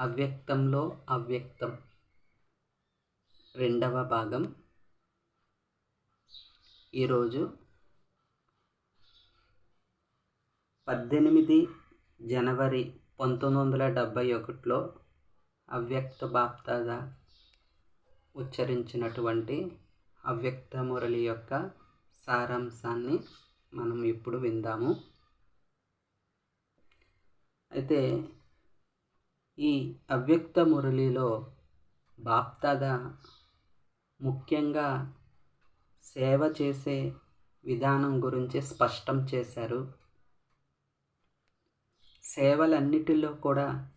అవ్యక్తంలో అవ్యక్తం. రెండవ భాగం. ఈరోజు పద్దెనిమిది జనవరి పంతొమ్మిది వందల డెబ్భై ఒకటిలో అవ్యక్త బాప్దాద ఉచ్చరించినటువంటి అవ్యక్త మురళి యొక్క సారాంశాన్ని మనం ఇప్పుడు విందాము. అయితే ఈ అవ్యక్త మురళిలో బాప్దాద ముఖ్యంగా సేవ చేసే విధానం గురించి స్పష్టం చేశారు. సేవలన్నిటిలో కూడా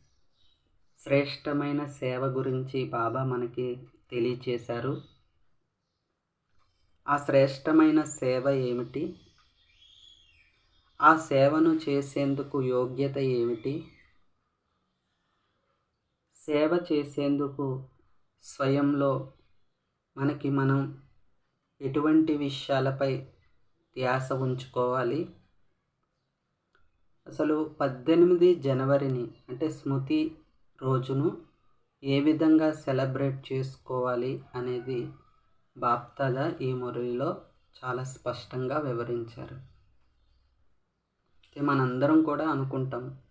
శ్రేష్టమైన సేవ గురించి బాబా మనకి తెలియచేశారు. ఆ శ్రేష్టమైన సేవ ఏమిటి? ఆ సేవను చేసేందుకు యోగ్యత ఏమిటి? సేవ చేసేందుకు స్వయంలో మనకి మనం ఎటువంటి విషయాలపై ధ్యాస ఉంచుకోవాలి? అసలు పద్దెనిమిది జనవరిని అంటే స్మృతి రోజును ఏ విధంగా సెలబ్రేట్ చేసుకోవాలి అనేది బాప్తాద ఈ మురళిలో చాలా స్పష్టంగా వివరించారు. మనందరం కూడా అనుకుంటాం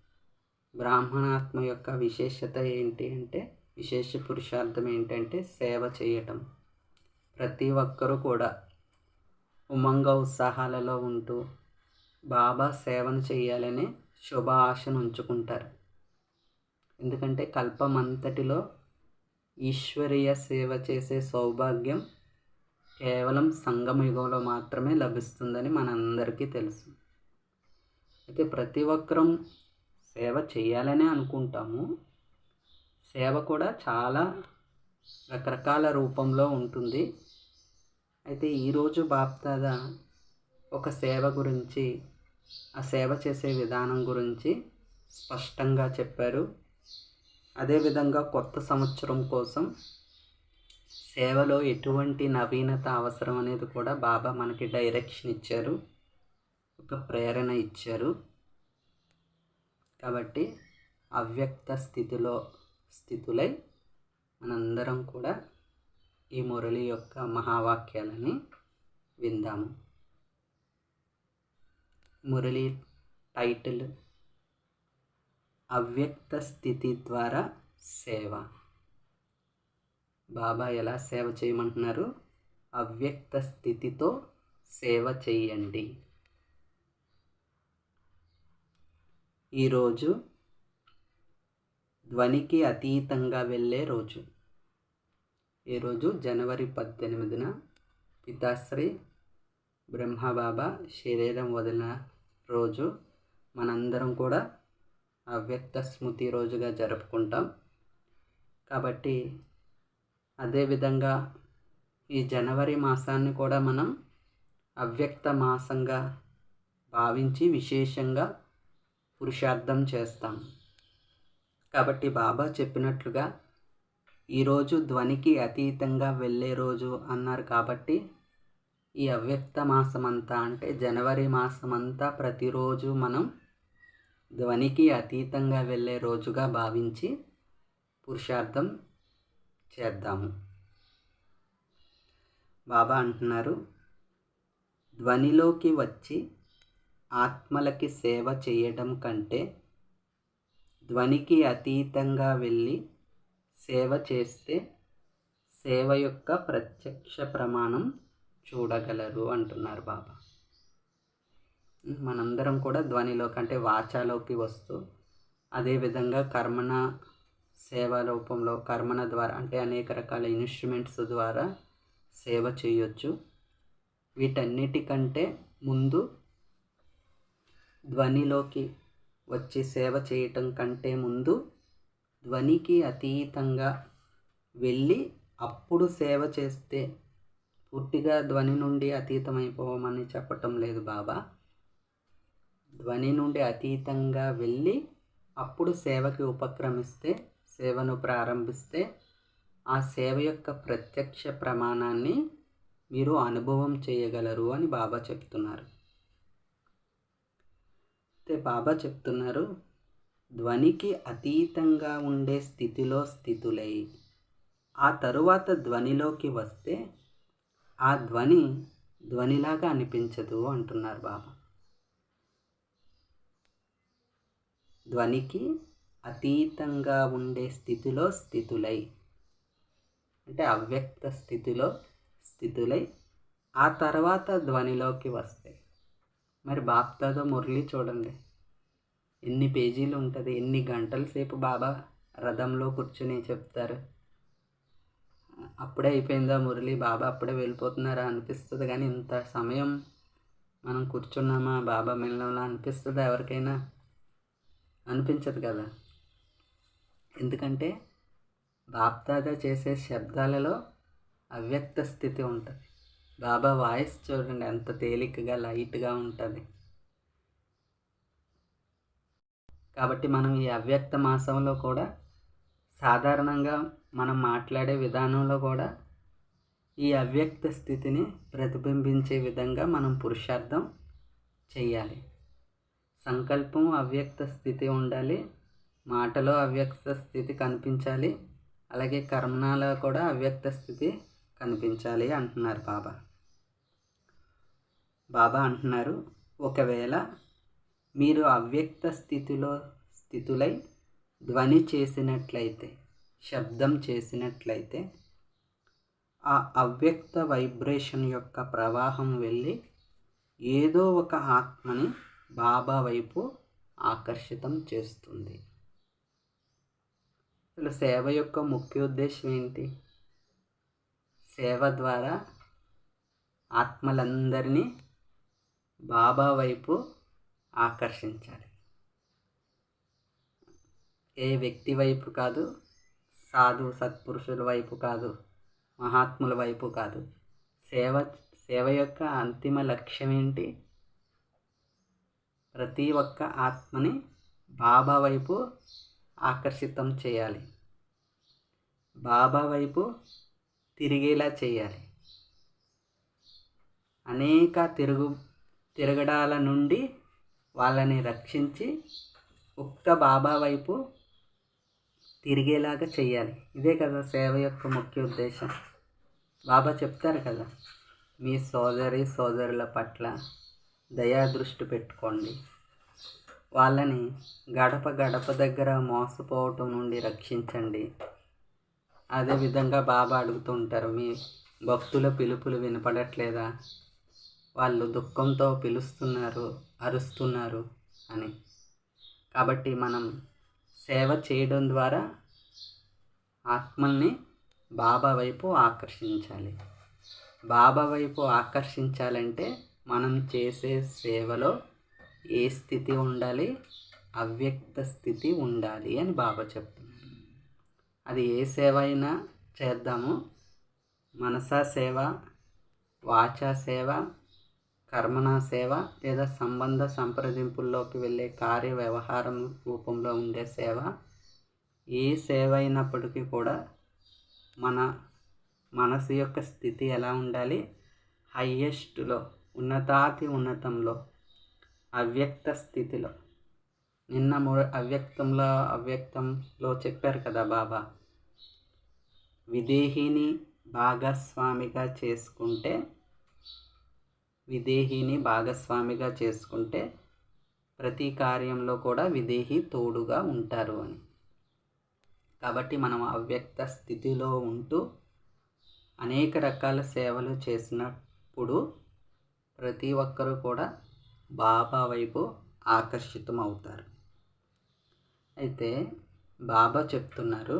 బ్రాహ్మణాత్మ యొక్క విశేషత ఏంటి అంటే విశేష పురుషార్థం ఏంటంటే సేవ చేయటం. ప్రతి ఒక్కరూ కూడా ఉమంగ ఉత్సాహాలలో ఉంటూ బాబా సేవను చేయాలనే శుభ ఆశను ఉంచుకుంటారు. ఎందుకంటే కల్పం అంతటిలో ఈశ్వరీయ సేవ చేసే సౌభాగ్యం కేవలం సంగమయుగంలో మాత్రమే లభిస్తుందని మనందరికీ తెలుసు. అయితే ప్రతి ఒక్కరం సేవ చేయాలనే అనుకుంటాము. సేవ కూడా చాలా రకరకాల రూపంలో ఉంటుంది. అయితే ఈరోజు బాప్దాద ఒక సేవ గురించి ఆ సేవ చేసే విధానం గురించి స్పష్టంగా చెప్పారు. అదేవిధంగా కొత్త సంవత్సరం కోసం సేవలో ఎటువంటి నవీనత అవసరం అనేది కూడా బాబా మనకి డైరెక్షన్ ఇచ్చారు. ఒక ప్రేరణ ఇచ్చారు. కాబట్టి అవ్యక్త స్థితిలో స్థితులై మనందరం కూడా ఈ మురళి యొక్క మహావాక్యాలని విందాము. మురళి టైటిల్ అవ్యక్త స్థితి ద్వారా సేవ. బాబా ఎలా సేవ చేయమంటున్నారు? అవ్యక్త స్థితితో సేవ చేయండి. ఈరోజు ధ్వనికి అతీతంగా వెళ్ళే రోజు. ఈరోజు జనవరి పద్దెనిమిదిన పితాశ్రీ బ్రహ్మబాబా శరీరం వదిలిన రోజు. మనందరం కూడా అవ్యక్త స్మృతి రోజుగా జరుపుకుంటాం. కాబట్టి అదేవిధంగా ఈ జనవరి మాసాన్ని కూడా మనం అవ్యక్త మాసంగా భావించి విశేషంగా పురుషార్థం చేస్తాం. కాబట్టి బాబా చెప్పినట్లుగా ఈరోజు ధ్వనికి అతీతంగా వెళ్ళే రోజు అన్నారు కాబట్టి ఈ అవ్యక్త మాసం అంతా అంటే జనవరి మాసం అంతా ప్రతిరోజు మనం ధ్వనికి అతీతంగా వెళ్ళే రోజుగా భావించి పురుషార్థం చేద్దాము. బాబా అంటున్నారు ధ్వనిలోకి వచ్చి ఆత్మలకి సేవ చేయడం కంటే ధ్వనికి అతీతంగా వెళ్ళి సేవ చేస్తే సేవ యొక్క ప్రత్యక్ష ప్రమాణం చూడగలరు అంటున్నారు బాబా. మనందరం కూడా ధ్వనిలో కంటే వాచాలోకి వస్తూ అదేవిధంగా కర్మణ సేవ రూపంలో కర్మణ ద్వారా అంటే అనేక రకాల ఇన్స్ట్రుమెంట్స్ ద్వారా సేవ చేయొచ్చు. వీటన్నిటికంటే ముందు ధ్వనిలోకి వచ్చి సేవ చేయటం కంటే ముందు ధ్వనికి అతీతంగా వెళ్ళి అప్పుడు సేవ చేస్తే పూర్తిగా ధ్వని నుండి అతీతమైపోవమని చెప్పటం లేదు బాబా. ధ్వని నుండి అతీతంగా వెళ్ళి అప్పుడు సేవకి ఉపక్రమిస్తే సేవను ప్రారంభిస్తే ఆ సేవ యొక్క ప్రత్యక్ష ప్రమాణాన్ని మీరు అనుభవం చేయగలరు అని బాబా చెప్తున్నారు. అయితే బాబా చెప్తున్నారు ధ్వనికి అతీతంగా ఉండే స్థితిలో స్థితులై. ఆ తరువాత ధ్వనిలోకి వస్తే ఆ ధ్వని ధ్వనిలాగా అనిపించదు అంటున్నారు బాబా. ధ్వనికి అతీతంగా ఉండే స్థితిలో స్థితులై. అంటే అవ్యక్త స్థితిలో స్థితులై. ఆ తర్వాత ధ్వనిలోకి వస్తాయి మరి బాప్తాదో మురళి చూడండి. ఎన్ని పేజీలు ఉంటుంది ఎన్ని గంటల సేపు బాబా రథంలో కూర్చుని చెప్తారు. అప్పుడే అయిపోయిందా మురళి? బాబా అప్పుడే వెళ్ళిపోతున్నారా? అనిపిస్తుంది కానీ ఇంత సమయం మనం కూర్చున్నామా? బాబా మిల్లంలో అనిపిస్తుందా ఎవరికైనా? అనిపించదు కదా. ఎందుకంటే బాప్దాదా చేసే శబ్దాలలో అవ్యక్త స్థితి ఉంటుంది. బాబా వాయిస్ చూడండి ఎంత తేలికగా లైట్గా ఉంటుంది. కాబట్టి మనం ఈ అవ్యక్త మాసంలో కూడా సాధారణంగా మనం మాట్లాడే విధానంలో కూడా ఈ అవ్యక్త స్థితిని ప్రతిబింబించే విధంగా మనం పురుషార్థం చేయాలి సంకల్పం అవ్యక్త స్థితి ఉండాలి మాటలో అవ్యక్త స్థితి కనిపించాలి అలాగే కర్మనాలో కూడా అవ్యక్త స్థితి కనిపించాలి అంటున్నారు బాబా. బాబా అంటున్నారు ఒకవేళ మీరు అవ్యక్త స్థితిలో స్థితులై ధ్వని చేసినట్లయితే శబ్దం చేసినట్లయితే ఆ అవ్యక్త వైబ్రేషన్ యొక్క ప్రవాహం వెళ్ళి ఏదో ఒక ఆత్మని బాబా వైపు ఆకర్షితం చేస్తుంది. అసలు సేవ యొక్క ముఖ్య ఉద్దేశం ఏంటి? సేవ ద్వారా ఆత్మలందరినీ బాబా వైపు ఆకర్షించాలి. ఏ వ్యక్తి వైపు కాదు సాధు సత్పురుషుల వైపు కాదు మహాత్ముల వైపు కాదు. సేవ సేవ యొక్క అంతిమ లక్ష్యం ఏంటి ప్రతి ఒక్క ఆత్మని బాబా వైపు ఆకర్షితం చేయాలి. బాబా వైపు తిరిగేలా చేయాలి. అనేక తిరుగు తిరగడాల నుండి వాళ్ళని రక్షించి ఒక్క బాబా వైపు తిరిగేలాగా చేయాలి. ఇదే కదా సేవ యొక్క ముఖ్య ఉద్దేశం. బాబా చెప్తారు కదా మీ సోదరి సోదరుల పట్ల దయా దృష్టి పెట్టుకోండి. వాళ్ళని గడప గడప దగ్గర మోసపోవటం నుండి రక్షించండి. అదేవిధంగా బాబా అడుగుతుంటారు మీ భక్తుల పిలుపులు వినపడట్లేదా? వాళ్ళు దుఃఖంతో పిలుస్తున్నారు అరుస్తున్నారు అని. కాబట్టి మనం సేవ చేయడం ద్వారా ఆత్మల్ని బాబా వైపు ఆకర్షించాలి. బాబా వైపు ఆకర్షించాలంటే మనం చేసే సేవలో ఏ స్థితి ఉండాలి? అవ్యక్త స్థితి ఉండాలి అని బాబా చెప్తున్నారు అది ఏ సేవ అయినా చేద్దాము. మనసా సేవ వాచా సేవ కర్మనా సేవ లేదా సంబంధ సంప్రదింపుల్లోకి వెళ్ళే కార్య వ్యవహారం రూపంలో ఉండే సేవ. ఏ సేవ అయినప్పటికీ కూడా మన మనసు యొక్క స్థితి ఎలా ఉండాలి? హయ్యెస్ట్లో ఉన్నతాతి ఉన్నతంలో అవ్యక్త స్థితిలో. నిన్న అవ్యక్తంలో అవ్యక్తంలో చెప్పారు కదా బాబా. విదేహిని భాగస్వామిగా చేసుకుంటే విదేహిని భాగస్వామిగా చేసుకుంటే ప్రతి కార్యంలో కూడా విదేహి తోడుగా ఉంటారు అని. కాబట్టి మనం అవ్యక్త స్థితిలో ఉంటూ అనేక రకాల సేవలు చేసినప్పుడు ప్రతి ఒక్కరూ కూడా బాబా వైపు ఆకర్షితం అవుతారు అయితే బాబా చెప్తున్నారు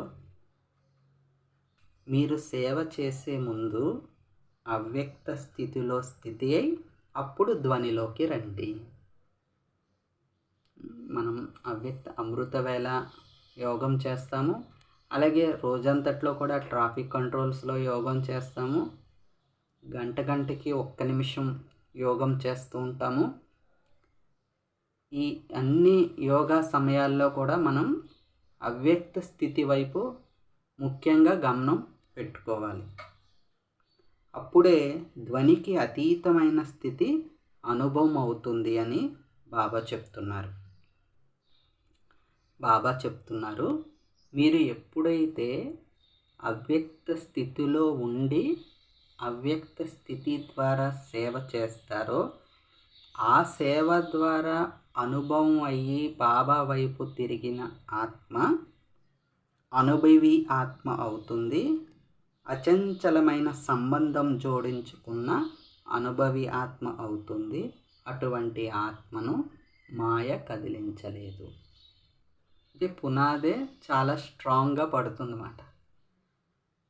మీరు సేవ చేసే ముందు అవ్యక్త స్థితిలో స్థితి అయి అప్పుడు ధ్వనిలోకి రండి. మనం అవ్యక్త అమృత వేళ యోగం చేస్తాము అలాగే రోజంతట్లో కూడా ట్రాఫిక్ కంట్రోల్స్లో యోగం చేస్తాము గంట గంటకి ఒక్క నిమిషం యోగం చేస్తూ ఉంటాము. ఈ అన్ని యోగా సమయాల్లో కూడా మనం అవ్యక్త స్థితి వైపు ముఖ్యంగా గమనం పెట్టుకోవాలి. అప్పుడే ధ్వనికి అతీతమైన స్థితి అనుభవం అవుతుంది అని బాబా చెప్తున్నారు. బాబా చెప్తున్నారు మీరు ఎప్పుడైతే అవ్యక్త స్థితిలో ఉండి అవ్యక్త స్థితి ద్వారా సేవ చేస్తారో ఆ సేవ ద్వారా అనుభవం అయ్యి బాబా వైపు తిరిగిన ఆత్మ అనుభవి ఆత్మ అవుతుంది. అచంచలమైన సంబంధం జోడించుకున్న అనుభవి ఆత్మ అవుతుంది. అటువంటి ఆత్మను మాయ కదిలించలేదు. ఇది పునాదే చాలా స్ట్రాంగ్గా పడుతుంది అన్నమాట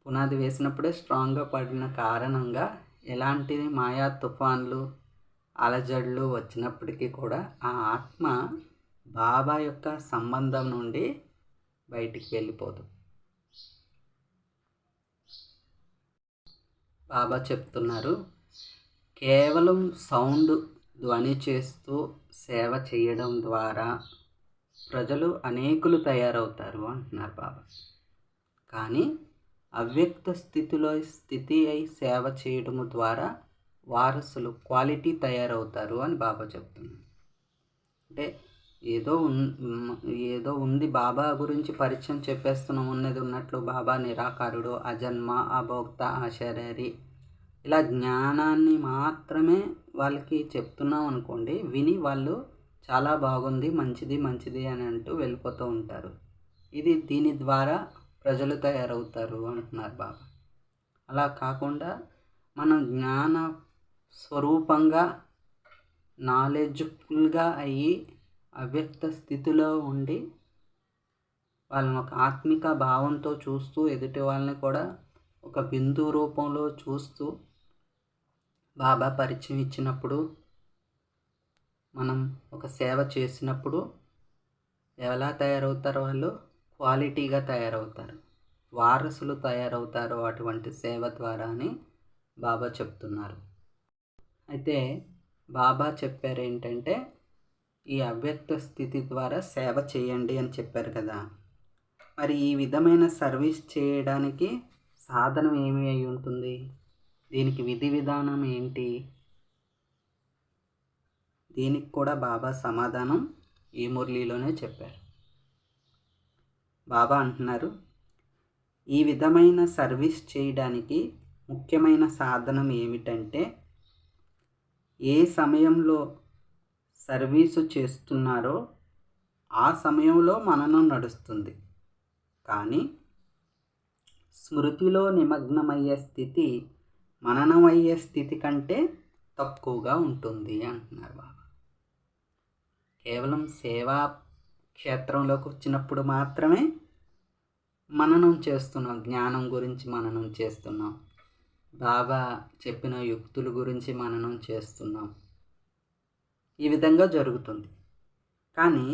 పునాది వేసినప్పుడే స్ట్రాంగ్గా పడిన కారణంగా ఎలాంటి మాయా తుఫాన్లు అలజడులు వచ్చినప్పటికీ కూడా ఆ ఆత్మ బాబా యొక్క సంబంధం నుండి బయటికి వెళ్ళిపోదు. బాబా చెప్తున్నారు కేవలం సౌండ్ ధ్వని చేస్తూ సేవ చేయడం ద్వారా ప్రజలు అనేకులు తయారవుతారు అంటున్నారు బాబా. కానీ అవ్యక్త స్థితిలో స్థితి అయి సేవ చేయడం ద్వారా వారసులు క్వాలిటీ తయారవుతారు అని బాబా చెప్తున్నారు. అంటే ఏదో ఏదో ఉంది బాబా గురించి పరిచయం చెప్పేస్తున్నాం ఉన్నది ఉన్నట్లు బాబా నిరాకారుడు అజన్మ అభోక్త ఆచార్యరి ఇలా జ్ఞానాన్ని మాత్రమే వాళ్ళకి చెప్తున్నాం అనుకోండి విని వాళ్ళు చాలా బాగుంది మంచిది మంచిది అని అంటూ వెళ్ళిపోతూ ఉంటారు. ఇది దీని ద్వారా ప్రజలు తయారవుతారు అంటున్నారు బాబా. అలా కాకుండా మనం జ్ఞాన స్వరూపంగా నాలెడ్జ్ఫుల్గా అయ్యి అవ్యక్త స్థితిలో ఉండి వాళ్ళని ఒక ఆత్మిక భావంతో చూస్తూ ఎదుటి వాళ్ళని కూడా ఒక బిందు రూపంలో చూస్తూ బాబా పరిచయం ఇచ్చినప్పుడు మనం ఒక సేవ చేసినప్పుడు ఎలా తయారవుతారు వాళ్ళు? క్వాలిటీగా తయారవుతారు. వారసులు తయారవుతారు అటువంటి సేవ ద్వారా అని బాబా చెప్తున్నారు. అయితే బాబా చెప్పారు ఏంటంటే ఈ అవ్యక్త స్థితి ద్వారా సేవ చేయండి అని చెప్పారు కదా. మరి ఈ విధమైన సర్వీస్ చేయడానికి సాధనం ఏమి అయి ఉంటుంది? దీనికి విధి విధానం ఏంటి? దీనికి కూడా బాబా సమాధానం ఈ మురళీలోనే చెప్పారు. బాబా అంటున్నారు ఈ విధమైన సర్వీస్ చేయడానికి ముఖ్యమైన సాధనం ఏమిటంటే ఏ సమయంలో సర్వీసు చేస్తున్నారో ఆ సమయంలో మననం నడుస్తుంది. కానీ స్మృతిలో నిమగ్నమయ్యే స్థితి మననమయ్యే స్థితి కంటే తక్కువగా ఉంటుంది అంటున్నారు బాబా. కేవలం సేవా క్షేత్రంలోకి వచ్చినప్పుడు మాత్రమే మననం చేస్తున్నాం జ్ఞానం గురించి మననం చేస్తున్నాం. బాబా చెప్పిన యుక్తుల గురించి మననం చేస్తున్నాం. ఈ విధంగా జరుగుతుంది. కానీ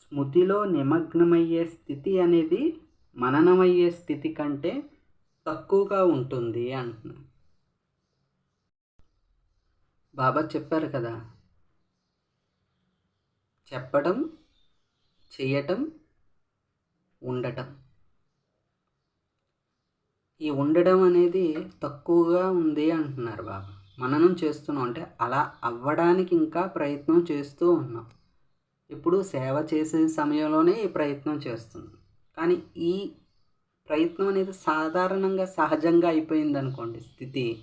స్మృతిలో నిమగ్నమయ్యే స్థితి అనేది మననమయ్యే స్థితి కంటే తక్కువగా ఉంటుంది అంటున్నాను బాబా చెప్పారు కదా చెప్పడం చేయటం ఉండటం. ఈ ఉండడం అనేది తక్కువగా ఉంది అంటున్నారు బాబా. మననం చేస్తున్నాం. అంటే అలా అవ్వడానికి ఇంకా ప్రయత్నం చేస్తూ ఉన్నాం. ఇప్పుడు సేవ చేసే సమయంలోనే ఈ ప్రయత్నం చేస్తున్నాం. కానీ ఈ ప్రయత్నం అనేది సాధారణంగా సహజంగా అయిపోయింది అనుకోండి స్థితి.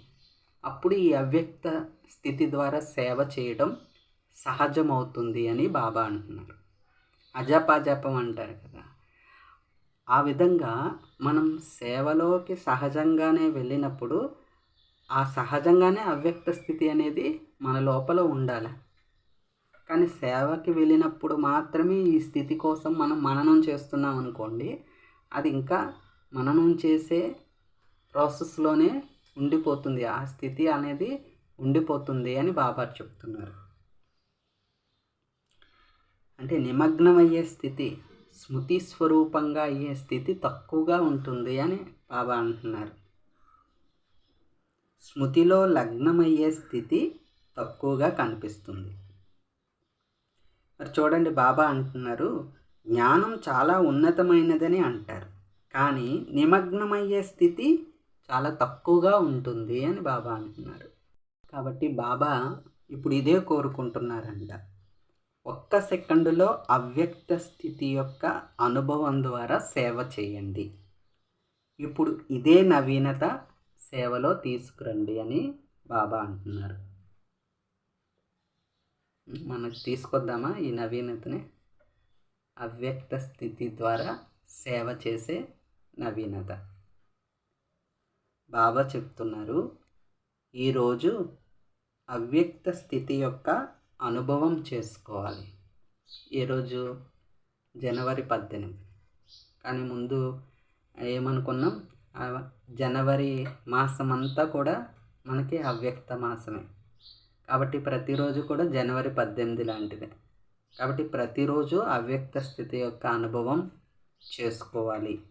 అప్పుడు ఈ అవ్యక్త స్థితి ద్వారా సేవ చేయడం సహజమవుతుంది అని బాబా అంటున్నారు. అజపాజపం అంటారు కదా. ఆ విధంగా మనం సేవలోకి సహజంగానే వెళ్ళినప్పుడు ఆ సహజంగానే అవ్యక్త స్థితి అనేది మన లోపల ఉండాలి. కానీ సేవకి వెళ్ళినప్పుడు మాత్రమే ఈ స్థితి కోసం మనం మననం చేస్తున్నాం అనుకోండి అది ఇంకా మననం చేసే ప్రాసెస్లోనే ఉండిపోతుంది. ఆ స్థితి అనేది ఉండిపోతుంది అని బాబా చెప్తున్నారు. అంటే నిమగ్నమయ్యే స్థితి స్మృతి స్వరూపంగా అయ్యే స్థితి తక్కువగా ఉంటుంది అని బాబా అంటున్నారు. స్మృతిలో లగ్నమయ్యే స్థితి తక్కువగా కనిపిస్తుంది. మరి చూడండి బాబా అంటున్నారు జ్ఞానం చాలా ఉన్నతమైనదని అంటారు. కానీ నిమగ్నమయ్యే స్థితి చాలా తక్కువగా ఉంటుంది అని బాబా అంటున్నారు. కాబట్టి బాబా ఇప్పుడు ఇదే కోరుకుంటున్నారంట. ఒక్క సెకండులో అవ్యక్త స్థితి యొక్క అనుభవం ద్వారా సేవ చేయండి. ఇప్పుడు ఇదే నవీనత సేవలో తీసుకురండి అని బాబా అంటున్నారు. మనకు తీసుకొద్దామా ఈ నవీనతని? అవ్యక్త స్థితి ద్వారా సేవ చేసే నవీనత. బాబా చెప్తున్నారు ఈరోజు అవ్యక్త స్థితి యొక్క అనుభవం చేసుకోవాలి. ఈరోజు జనవరి పద్దెనిమిది. కానీ ముందు ఏమనుకున్నాం? జనవరి మాసం అంతా కూడా మనకి అవ్యక్త మాసమే. కాబట్టి ప్రతిరోజు కూడా జనవరి పద్దెనిమిది లాంటిదే. కాబట్టి ప్రతిరోజు అవ్యక్త స్థితి యొక్క అనుభవం చేసుకోవాలి.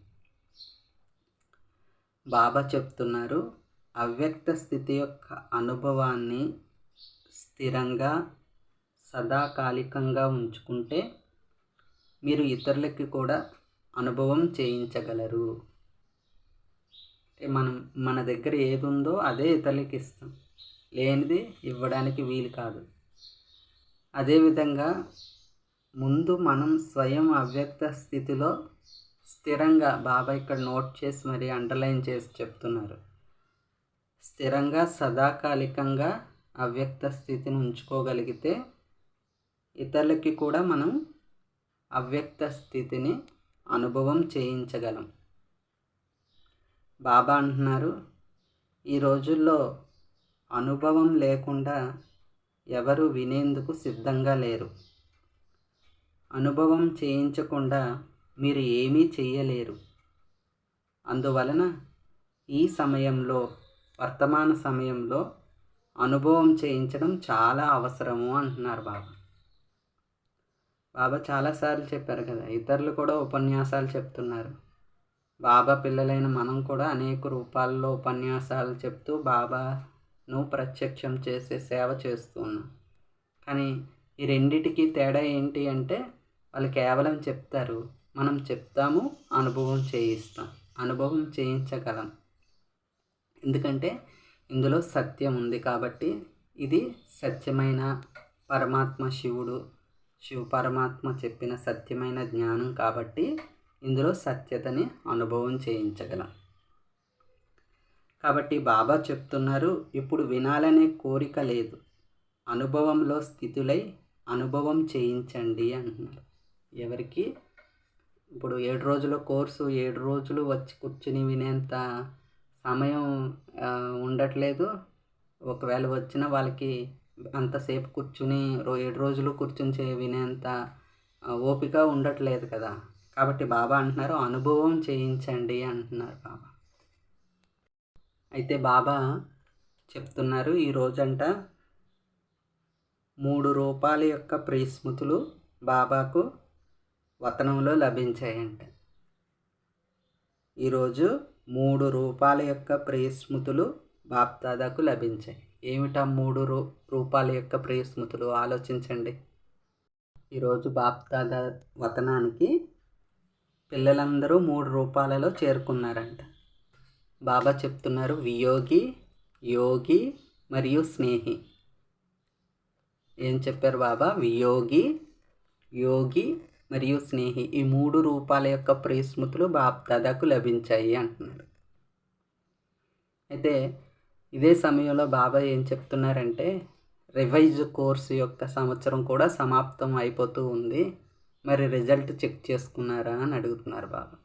బాబా చెప్తున్నారు అవ్యక్త స్థితి యొక్క అనుభవాన్ని స్థిరంగా సదాకాలికంగా ఉంచుకుంటే మీరు ఇతరులకి కూడా అనుభవం చేయించగలరు. మనం మన దగ్గర ఏది ఉందో అదే ఇతరులకి ఇస్తాం. లేనిది ఇవ్వడానికి వీలు కాదు. అదేవిధంగా ముందు మనం స్వయం అవ్యక్త స్థితిలో స్థిరంగా బాబా ఇక్కడ నోట్ చేసి మరి అండర్లైన్ చేసి చెప్తున్నారు. స్థిరంగా సదాకాలికంగా అవ్యక్త స్థితిని ఉంచుకోగలిగితే ఇతరులకి కూడా మనం అవ్యక్త స్థితిని అనుభవం చేయించగలం. బాబా అంటున్నారు ఈ రోజుల్లో అనుభవం లేకుండా ఎవరు వినేందుకు సిద్ధంగా లేరు. అనుభవం చేయించకుండా మీరు ఏమీ చేయలేరు. అందువలన ఈ సమయంలో వర్తమాన సమయంలో అనుభవం చేయించడం చాలా అవసరము అంటున్నారు బాబా. బాబా చాలాసార్లు చెప్పారు కదా ఇతరులు కూడా ఉపన్యాసాలు చెప్తున్నారు. బాబా పిల్లలైన మనం కూడా అనేక రూపాల్లో ఉపన్యాసాలు చెప్తూ బాబాను ప్రత్యక్షం చేసే సేవ చేస్తున్నాం కానీ ఈ రెండిటికి తేడా ఏంటి అంటే వాళ్ళు కేవలం చెప్తారు మనం చెప్తాము అనుభవం చేయిస్తాం. అనుభవం చేయించగలం. ఎందుకంటే ఇందులో సత్యం ఉంది కాబట్టి ఇది సత్యమైన పరమాత్మ శివుడు శివ పరమాత్మ చెప్పిన సత్యమైన జ్ఞానం కాబట్టి ఇందులో సత్యతని అనుభవం చేయించగలం. కాబట్టి బాబా చెప్తున్నారు ఇప్పుడు వినాలనే కోరిక లేదు. అనుభవంలో స్థితులై అనుభవం చేయించండి అంటున్నారు. ఎవరికి? ఇప్పుడు ఏడు రోజుల కోర్సు ఏడు రోజులు వచ్చి కూర్చుని వినేంత సమయం ఉండట్లేదు. ఒకవేళ వచ్చిన వాళ్ళకి అంతసేపు కూర్చుని రో ఏడు రోజులు కూర్చుని చే వినేంత ఓపిక ఉండట్లేదు కదా. కాబట్టి బాబా అంటున్నారు అనుభవం చేయించండి అంటున్నారు బాబా. అయితే బాబా చెప్తున్నారు ఈ రోజంట మూడు రూపాయల యొక్క ప్రియస్మృతులు బాబాకు వతనంలో లభించాయంట. ఈరోజు మూడు రూపాయల యొక్క ప్రియస్మృతులు బాప్దాదాకు లభించాయి. ఏమిటా మూడు రూ రూపాల యొక్క ప్రియస్మృతులు? ఆలోచించండి. ఈరోజు బాప్దాదా వతనానికి పిల్లలందరూ మూడు రూపాలలో చేరుకున్నారంట. బాబా చెప్తున్నారు వియోగి యోగి మరియు స్నేహి. ఏం చెప్పారు బాబా? వియోగి యోగి మరియు స్నేహి. ఈ మూడు రూపాల యొక్క ప్రియస్మృతులు బాప్దాదాకు లభించాయి అంటున్నారు. అయితే ఇదే సమయంలో బాబా ఏం చెప్తున్నారంటే రివైజ్ కోర్సు యొక్క సంవత్సరం కూడా సమాప్తం అయిపోతూ ఉంది. మరి రిజల్ట్ చెక్ చేసుకున్నారా అని అడుగుతున్నారు బాబా.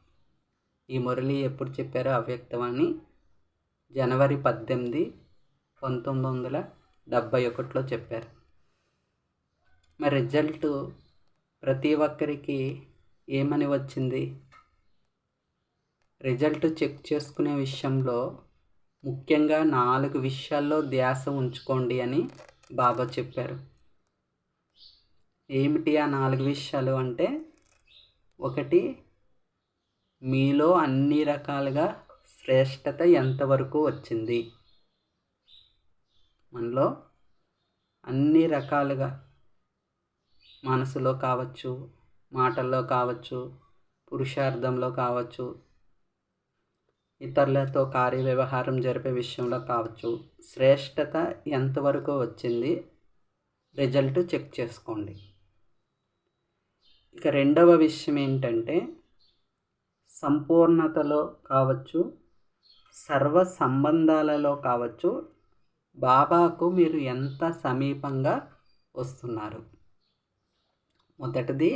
ఈ మురళి ఎప్పుడు చెప్పారో అవ్యక్తమని జనవరి పద్దెనిమిది పంతొమ్మిది వందల డెబ్భై ఒకటిలో చెప్పారు. మరి రిజల్ట్ ప్రతి ఒక్కరికి ఏమని వచ్చింది? రిజల్ట్ చెక్ చేసుకునే విషయంలో ముఖ్యంగా నాలుగు విషయాల్లో ధ్యాస ఉంచుకోండి అని బాబా చెప్పారు. ఏమిటి ఆ నాలుగు విషయాలు అంటే ఒకటి మీలో అన్ని రకాలుగా శ్రేష్టత ఎంతవరకు వచ్చింది? మనలో అన్ని రకాలుగా మనసులో కావచ్చు మాటల్లో కావచ్చు పురుషార్థంలో కావచ్చు ఇతరులతో కార్య వ్యవహారం జరిపే విషయంలో కావచ్చు. శ్రేష్టత ఎంతవరకు వచ్చింది? రిజల్ట్ చెక్ చేసుకోండి. ఇక రెండవ విషయం ఏంటంటే సంపూర్ణతలో కావచ్చు సర్వ సంబంధాలలో కావచ్చు బాబాకు మీరు ఎంత సమీపంగా వస్తున్నారు? మొదటిది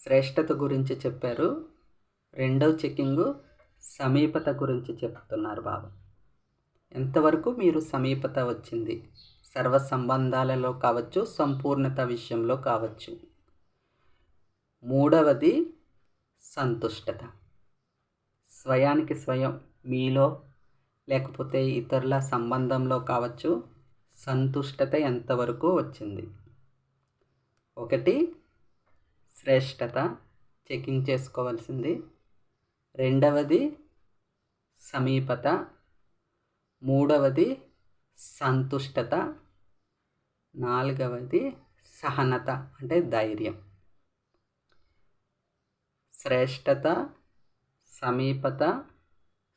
శ్రేష్టత గురించి చెప్పారు. రెండవ చెక్కింగు సమీపత గురించి చెప్తున్నారు బాబా. ఎంతవరకు మీరు సమీపత వచ్చింది? సర్వ సంబంధాలలో కావచ్చు సంపూర్ణత విషయంలో కావచ్చు. మూడవది సంతుష్టత. స్వయానికి స్వయం మీలో లేకపోతే ఇతరుల సంబంధంలో కావచ్చు సంతుష్టత ఎంతవరకు వచ్చింది? ఒకటి శ్రేష్టత చెకింగ్ చేసుకోవాల్సింది. రెండవది సమీపత మూడవది సంతుష్టత నాలుగవది సహనత అంటే ధైర్యం. శ్రేష్టత సమీపత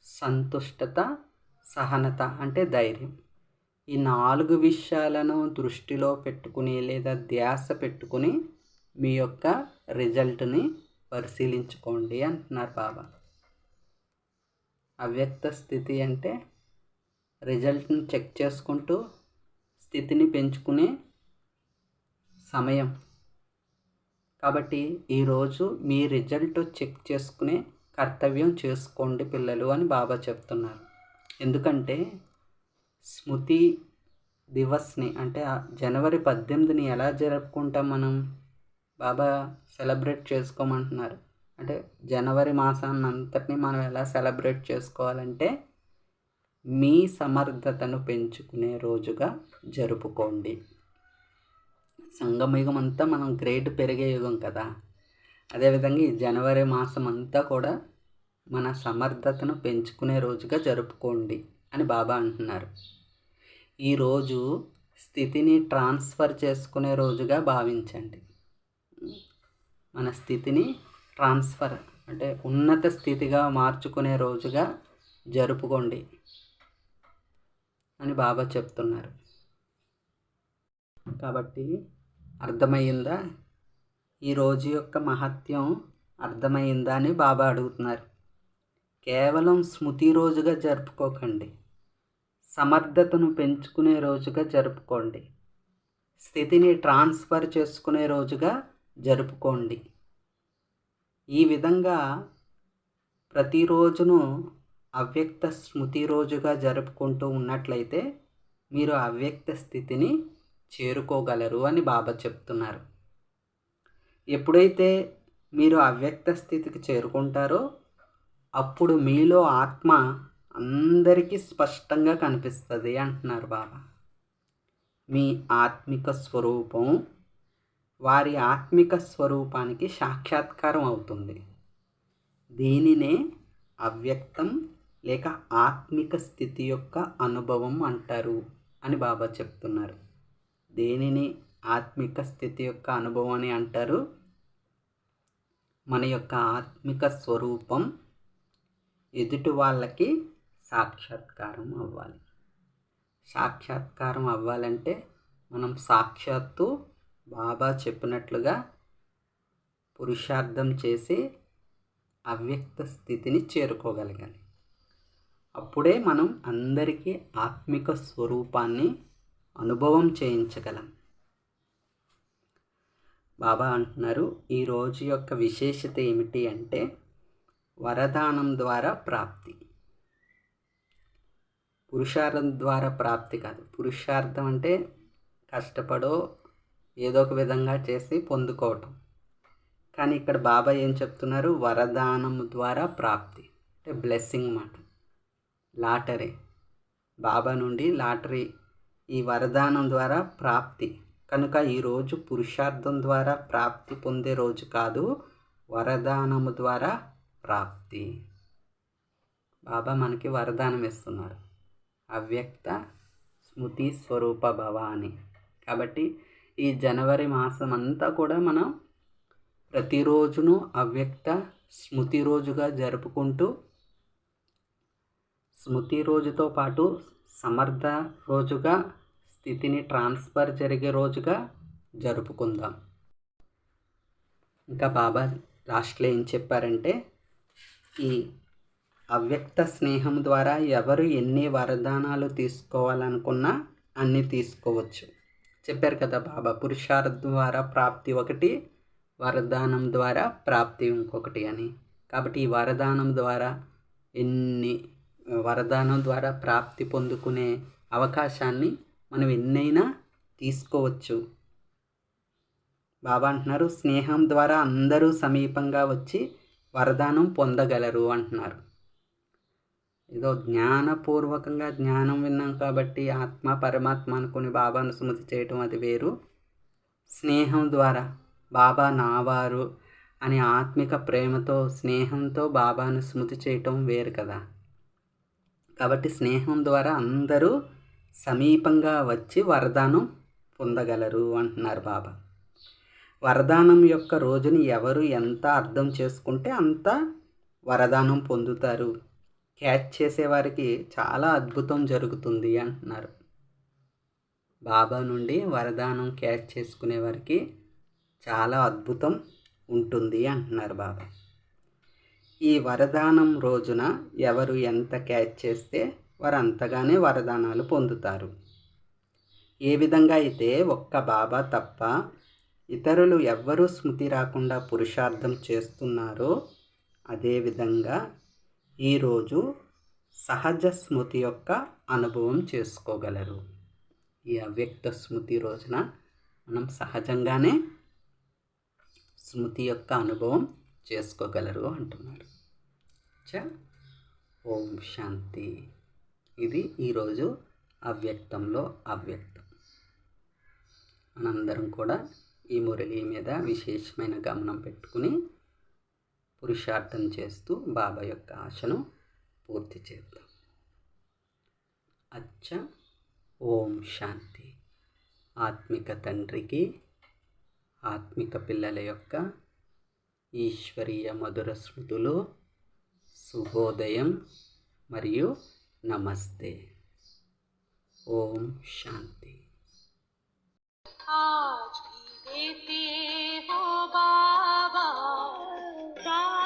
సంతుష్టత సహనత అంటే ధైర్యం. ఈ నాలుగు విషయాలను దృష్టిలో పెట్టుకుని లేదా ధ్యాస పెట్టుకుని మీ యొక్క రిజల్ట్ని పరిశీలించుకోండి అంటున్నారు బాబా. అవ్యక్త స్థితి అంటే రిజల్ట్ని చెక్ చేసుకుంటూ స్థితిని పెంచుకునే సమయం. కాబట్టి ఈరోజు మీ రిజల్ట్ చెక్ చేసుకునే కర్తవ్యం చేసుకోండి పిల్లలు అని బాబా చెప్తున్నారు. ఎందుకంటే స్మృతి దివస్ని అంటే జనవరి పద్దెనిమిదిని ఎలా జరుపుకుంటాం మనం బాబా సెలబ్రేట్ చేసుకోమంటున్నారు. అంటే జనవరి మాసాన్ని అంతటిని మనం ఎలా సెలబ్రేట్ చేసుకోవాలంటే మీ సమర్థతను పెంచుకునే రోజుగా జరుపుకోండి. సంగమయుగం అంతా మనం గ్రేడ్ పెరిగే యుగం కదా. అదేవిధంగా ఈ జనవరి మాసం అంతా కూడా మన సమర్థతను పెంచుకునే రోజుగా జరుపుకోండి అని బాబా అంటున్నారు. ఈరోజు స్థితిని ట్రాన్స్ఫర్ చేసుకునే రోజుగా భావించండి. మన స్థితిని ట్రాన్స్ఫర్ అంటే ఉన్నత స్థితిగా మార్చుకునే రోజుగా జరుపుకోండి అని బాబా చెప్తున్నారు. కాబట్టి అర్థమయ్యిందా? ఈ రోజు యొక్క మహత్యం అర్థమైందా అని బాబా అడుగుతున్నారు. కేవలం స్మృతి రోజుగా జరుపుకోకండి. సమర్థతను పెంచుకునే రోజుగా జరుపుకోండి. స్థితిని ట్రాన్స్ఫర్ చేసుకునే రోజుగా జరుపుకోండి. ఈ విధంగా ప్రతిరోజును అవ్యక్త స్మృతి రోజుగా జరుపుకుంటూ ఉన్నట్లయితే మీరు అవ్యక్త స్థితిని చేరుకోగలరు అని బాబా చెప్తున్నారు. ఎప్పుడైతే మీరు అవ్యక్త స్థితికి చేరుకుంటారో అప్పుడు మీలో ఆత్మ అందరికీ స్పష్టంగా కనిపిస్తుంది అంటున్నారు బాబా. మీ ఆత్మిక స్వరూపం వారి ఆత్మిక స్వరూపానికి సాక్షాత్కారం అవుతుంది. దీనినే అవ్యక్తం లేక ఆత్మిక స్థితి యొక్క అనుభవం అంటారు అని బాబా చెప్తున్నారు. దేనిని ఆత్మిక స్థితి యొక్క అనుభవం అని అంటారు. మన యొక్క ఆత్మిక స్వరూపం ఎదుటి వాళ్ళకి సాక్షాత్కారం అవ్వాలి. సాక్షాత్కారం అవ్వాలంటే మనం సాక్షాత్తు బాబా చెప్పినట్లుగా పురుషార్థం చేసి అవ్యక్త స్థితిని చేరుకోగలగాలి అప్పుడే మనం అందరికీ ఆత్మిక స్వరూపాన్ని అనుభవం చేయించగలం. బాబా అంటున్నారు ఈ రోజు యొక్క విశేషత ఏమిటి అంటే వరదానం ద్వారా ప్రాప్తి. పురుషార్థం ద్వారా ప్రాప్తి కాదు. పురుషార్థం అంటే కష్టపడో ఏదో ఒక విధంగా చేసి పొందుకోవటం. కానీ ఇక్కడ బాబా ఏం చెప్తున్నారు? వరదానం ద్వారా ప్రాప్తి. అంటే బ్లెస్సింగ్ మాట. లాటరీ. బాబా నుండి లాటరీ. ఈ వరదానం ద్వారా ప్రాప్తి. కనుక ఈరోజు పురుషార్థం ద్వారా ప్రాప్తి పొందే రోజు కాదు వరదానము ద్వారా ప్రాప్తి. బాబా మనకి వరదానం ఇస్తున్నారు. అవ్యక్త స్మృతి స్వరూప భవ అని కాబట్టి ఈ జనవరి మాసం అంతా కూడా మనం ప్రతిరోజును అవ్యక్త స్మృతి రోజుగా జరుపుకుంటూ స్మృతి రోజుతో పాటు సమర్థ రోజుగా స్థితిని ట్రాన్స్ఫర్ జరిగే రోజుగా జరుపుకుందాం. ఇంకా బాబా లాస్ట్లో ఏం చెప్పారంటే ఈ అవ్యక్త స్నేహం ద్వారా ఎవరు ఎన్ని వరదానాలు తీసుకోవాలనుకున్నా అన్నీ తీసుకోవచ్చు. చెప్పారు కదా బాబా పురుషార్థం ద్వారా ప్రాప్తి ఒకటి వరదానం ద్వారా ప్రాప్తి ఇంకొకటి అని. కాబట్టి ఈ వరదానం ద్వారా ఎన్ని వరదానం ద్వారా ప్రాప్తి పొందుకునే అవకాశాన్ని మనం ఎన్నైనా తీసుకోవచ్చు. బాబా అంటున్నారు స్నేహం ద్వారా అందరూ సమీపంగా వచ్చి వరదానం పొందగలరు అంటున్నారు. ఏదో జ్ఞానపూర్వకంగా జ్ఞానం విన్నాం కాబట్టి ఆత్మ పరమాత్మ అనుకుని బాబాను స్మృతి చేయటం అది వేరు. స్నేహం ద్వారా బాబా నావారు అని ఆత్మిక ప్రేమతో స్నేహంతో బాబాను స్మృతి చేయటం వేరు కదా. కాబట్టి స్నేహం ద్వారా అందరూ సమీపంగా వచ్చి వరదానం పొందగలరు అంటున్నారు బాబా. వరదానం యొక్క రోజుని ఎవరు ఎంత అర్థం చేసుకుంటే అంత వరదానం పొందుతారు. క్యాచ్ చేసేవారికి చాలా అద్భుతం జరుగుతుంది అంటున్నారు. బాబా నుండి వరదానం క్యాచ్ చేసుకునే వారికి చాలా అద్భుతం ఉంటుంది అంటున్నారు బాబా. ఈ వరదానం రోజున ఎవరు ఎంత క్యాచ్ చేస్తే వారు అంతగానే వరదానాలు పొందుతారు. ఏ విధంగా అయితే ఒక్క బాబా తప్ప ఇతరులు ఎవ్వరూ స్మృతి రాకుండా పురుషార్థం చేస్తున్నారో అదేవిధంగా ఈరోజు సహజ స్మృతి యొక్క అనుభవం చేసుకోగలరు. ఈ అవ్యక్త స్మృతి రోజున మనం సహజంగానే స్మృతి యొక్క అనుభవం చేసుకోగలరు అంటున్నారు. చ ఓం శాంతి. ఇది ఈరోజు అవ్యక్తంలో అవ్యక్తం. మనందరం కూడా ఈ మురళి మీద విశేషమైన గమనం పెట్టుకుని పురుషార్థం చేస్తూ బాబా యొక్క ఆశను పూర్తి చేద్దాం. అచ్చ ఓం శాంతి. ఆత్మిక తండ్రికి ఆత్మిక పిల్లల యొక్క ఈశ్వరీయ మధుర స్మృతులు శుభోదయం మరియు నమస్తే. ఓం శాంతి. star.